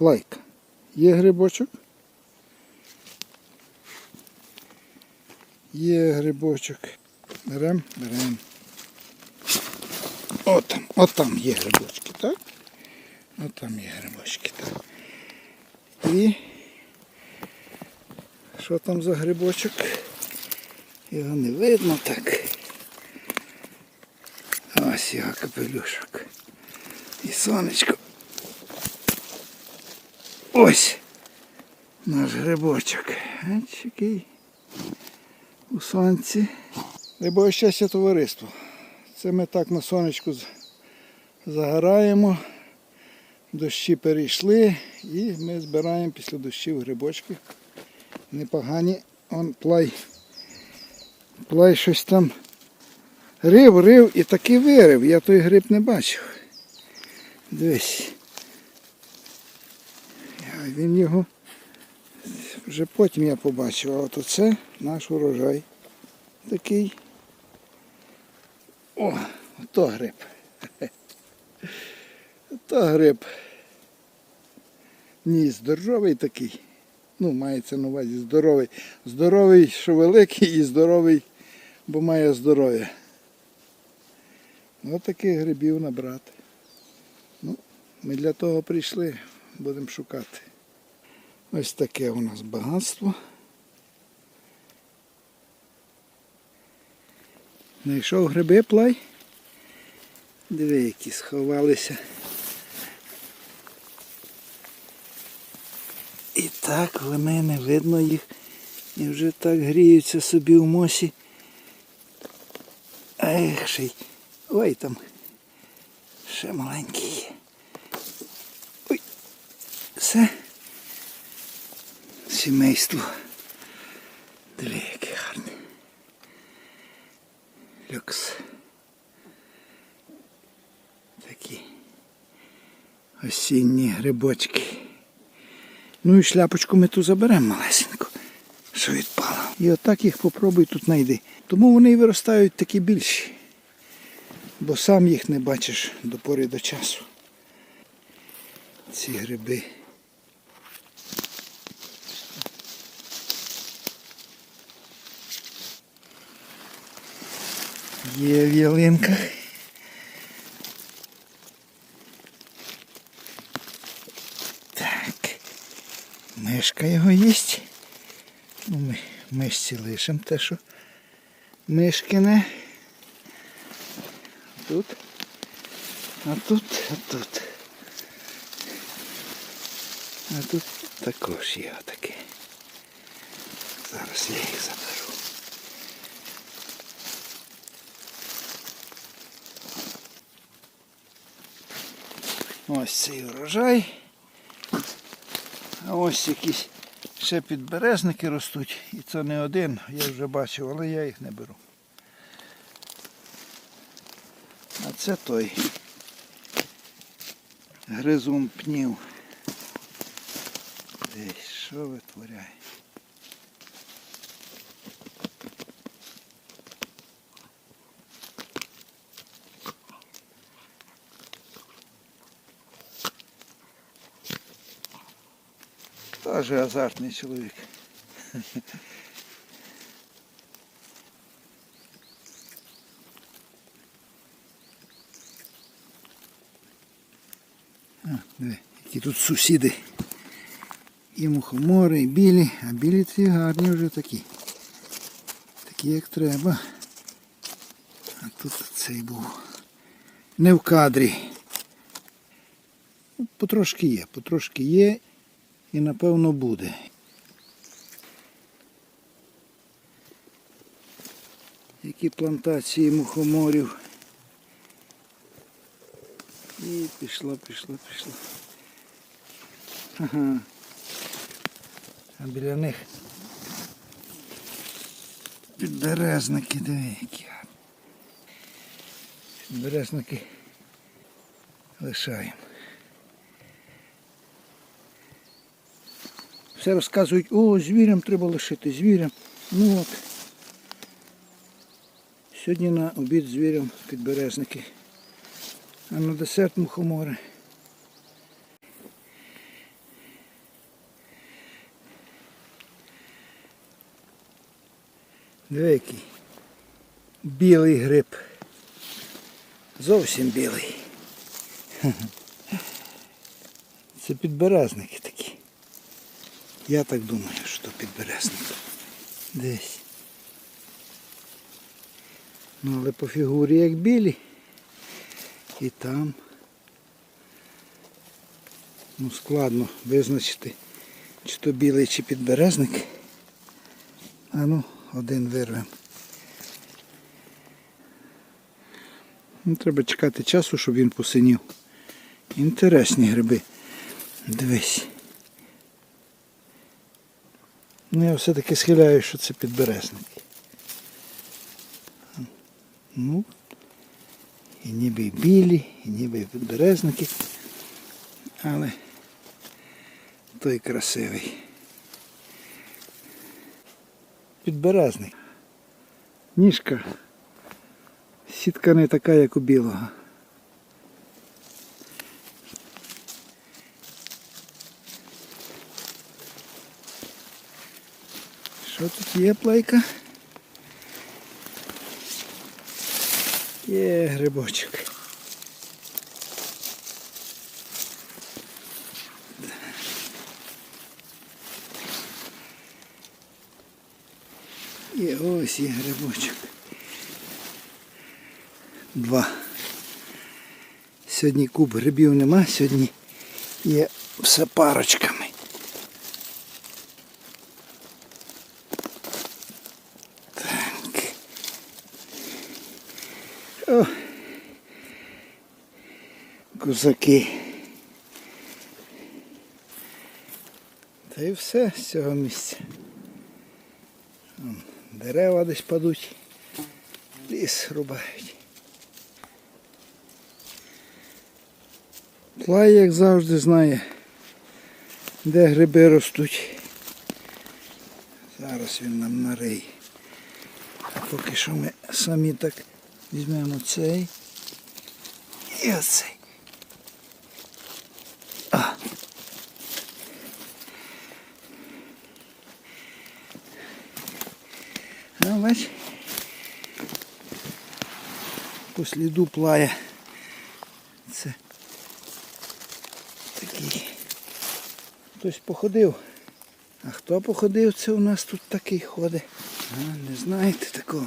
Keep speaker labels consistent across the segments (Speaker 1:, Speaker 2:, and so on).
Speaker 1: Плайка. Є грибочок? Є грибочок. Берем, берем. От там, от там є грибочки, так? От там є грибочки, так. І що там за грибочок? Його не видно так. Ось його капелюшок. І сонечко. Ось наш грибочок. Який у сонці. Грибове щастя товариство. Це ми так на сонечку загораємо. Дощі перейшли і ми збираємо після дощів грибочки. Непогані. Он плай. Плай щось там рив, рив і таки вирив. Я той гриб не бачив. Дивись. Він його вже потім я побачив. А от оце наш урожай. Такий. О, ото гриб. Ото гриб. Ні, здоровий такий. Ну, мається на увазі здоровий. Здоровий, що великий, і здоровий, бо має здоров'я. Ось таких грибів набрати. Ну, ми для того прийшли, будемо шукати. Ось таке у нас багатство. Знайшов гриби плай. Диви, які сховалися. І так в мене видно їх. І вже так гріються собі в мосі. Ех, ще й. Ой там. Ще маленький є. Ой. Все. Сімейство. Диви, яке гарне. Люкс. Такі осінні грибочки. Ну і шляпочку ми ту заберемо малесеньку, що відпала. І отак їх попробуй тут знайди. Тому вони і виростають такі більші. Бо сам їх не бачиш до пори до часу. Ці гриби. Є в ялинках. Так. Мишка його їсть. Ну, ми мишці лишимо те, що мишкине. Тут. А тут, а тут. А тут також є отаке. Зараз я їх заберу. Ось цей урожай. А ось якісь ще підберезники ростуть. І це не один, я вже бачив, але я їх не беру. А це той гризун пнів. Десь, що витворяє? Теж азартний чоловік. Диви, які тут сусіди. І мухомори, і білі, а білі ці гарні вже такі. Такі як треба. А тут цей був. Не в кадрі. Ну, Потрошки є, потрошки є і напевно буде. Які плантації мухоморів. І пішло, пішло, пішло. Ага. А біля них підберезники, диви, які. Підберезники лишаємо. Все розказують, о, звірям треба лишити, звірям. Ну от. Сьогодні на обід звірям підберезники. А на десерт мухомори. Диви який білий гриб. Зовсім білий. Це підберезники. Я так думаю, що то підберезник. Десь. Ну, але по фігурі як білі. І там. Ну, складно визначити, чи то білий, чи підберезник. А ну, один вирвемо. Ну, треба чекати часу, щоб він посинів. Інтересні гриби. Дивись. Ну, я все-таки схиляю, що це підберезник. Ну, і ніби й білі, і ніби підберезники. Але той красивий. Підберезник. Ніжка. Сітка не така, як у білого. Що тут є плейка? Є грибочок. І ось є грибочок. Два. Сьогодні куб грибів нема, сьогодні є все парочками. Так. О. Козаки. Та й все з цього місця. Дерева десь падуть, ліс рубають. Плай, як завжди, знає, де гриби ростуть. Зараз він нам нарий. А поки що ми самі так візьмемо цей і оцей. А. По сліду плая. Це такий. Хтось походив. А хто походив, це у нас тут такий ходить. А, не знаєте такого?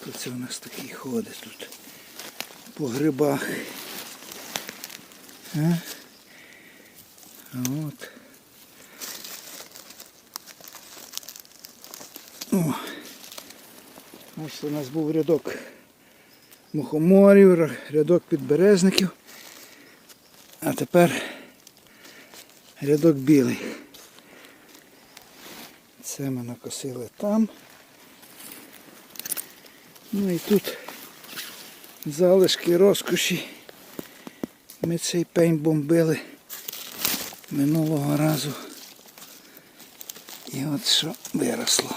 Speaker 1: Хто це у нас такий ходить тут? По грибах. А От. О. Ось у нас був рядок мухоморів, рядок підберезників. А тепер рядок білий. Це ми накосили там. Ну і тут залишки розкоші. Ми цей пень бомбили минулого разу. І от що виросло.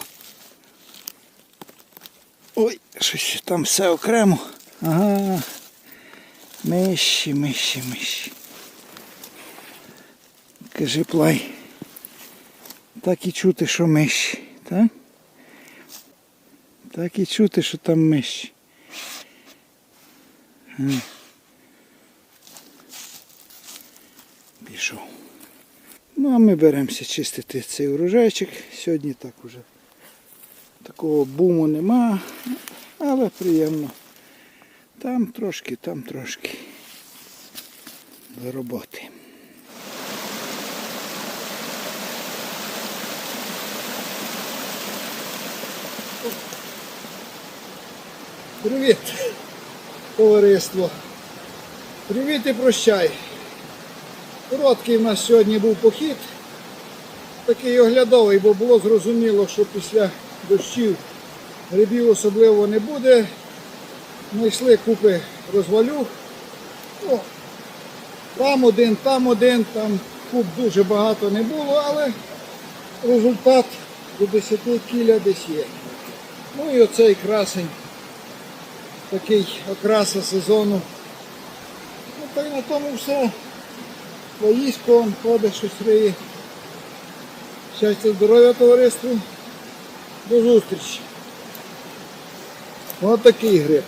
Speaker 1: Ой, щось там все окремо. Ага. Миші, миші, миші. Кажи плай. Так і чути, що миші, так? Так і чути, що там миші. Пішов. Ну а ми беремося чистити цей урожайчик. Сьогодні так уже такого буму нема, але приємно. Там трошки, там трошки до роботи. Привіт, товариство. Привіт і прощай. Короткий в нас сьогодні був похід. Такий оглядовий, бо було зрозуміло, що після дощів грибів особливо не буде. Знайшли купи розвалюх. Ну, там один, там один, там куб дуже багато не було, але результат до 10 кіля десь є. Ну і оцей красень, такий окраса сезону. Ну та й на тому все. Он ходить, щось риє. Щастя, здоров'я товариству. До зустрічі. Ось такий гриб.